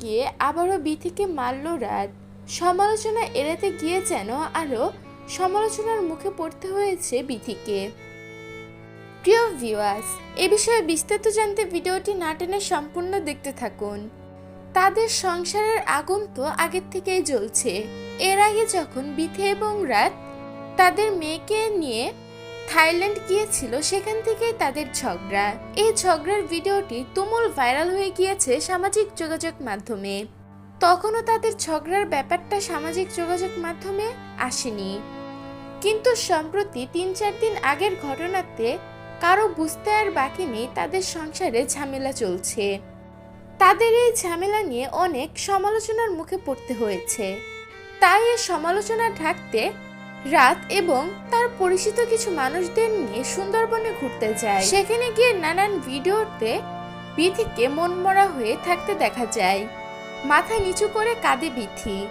গিয়ে আবারও বিথিকে মারল রাত। সমালোচনা এড়াতে গিয়ে যেন আরও সমালোচনার মুখে পড়তে হয়েছে বিথিকে। প্রিয় ভিউয়ার্স, এ বিষয়ে বিস্তারিত জানতে ভিডিওটি না টেনে সম্পূর্ণ দেখতে থাকুন। তাদের সংসারের আগুন তো আগের থেকেই জ্বলছে। এর আগে যখন বিথে এবং রাত তাদের মেয়েকে নিয়ে থাইল্যান্ড গিয়েছিল, সেখান থেকেই তাদের ঝগড়া। এই ঝগড়ার ভিডিওটি তুমুল ভাইরাল হয়ে গিয়েছে সামাজিক যোগাযোগ মাধ্যমে। তখনও তাদের ঝগড়ার ব্যাপারটা সামাজিক যোগাযোগ মাধ্যমে আসেনি। কিন্তু সম্প্রতি তিন চার দিন আগের ঘটনাতে কারও বুঝতে আর বাকি নেই তাদের সংসারে ঝামেলা চলছে। তাদের এই ঝামেলা নিয়ে অনেক সমালোচনার মুখে পড়তে হয়েছে। তাই এ সমালোচনা ঢাকতে রাত এবং তার পরিচিত কিছু মানুষদের নিয়ে সুন্দরবনে ঘুরতে যায়। সেখানে গিয়ে নানান ভিডিওতে বিথিকে মনমরা হয়ে থাকতে দেখা যায়। মাথা নিচু করে কাঁদে বিথি।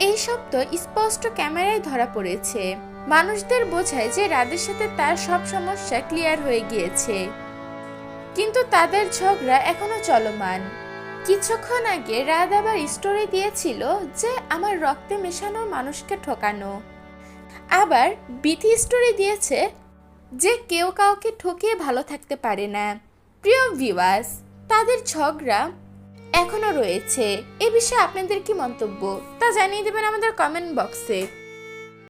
এই শব্দ স্পষ্ট ক্যামেরায় ধরা পড়েছে। মানুষদের বোঝায় যে রাদের সাথে তার সব সমস্যা ক্লিয়ার হয়ে গিয়েছে। কিন্তু তাদের ঝগড়া এখনও চলমান। কিছুক্ষণ আগে রাত আবার স্টোরি দিয়েছিল যে আমার রক্তে মেশানো মানুষকে ঠকানো। আবার বিথি স্টোরি দিয়েছে যে কেউ কাউকে ঠকিয়ে ভালো থাকতে পারে না। প্রিয় ভিওয়ার্স তাদের ঝগড়া এখনও রয়েছে। এ বিষয়ে আপনাদের কি মন্তব্য? তা জানিয়ে দেবেন আমাদের কমেন্ট বক্সে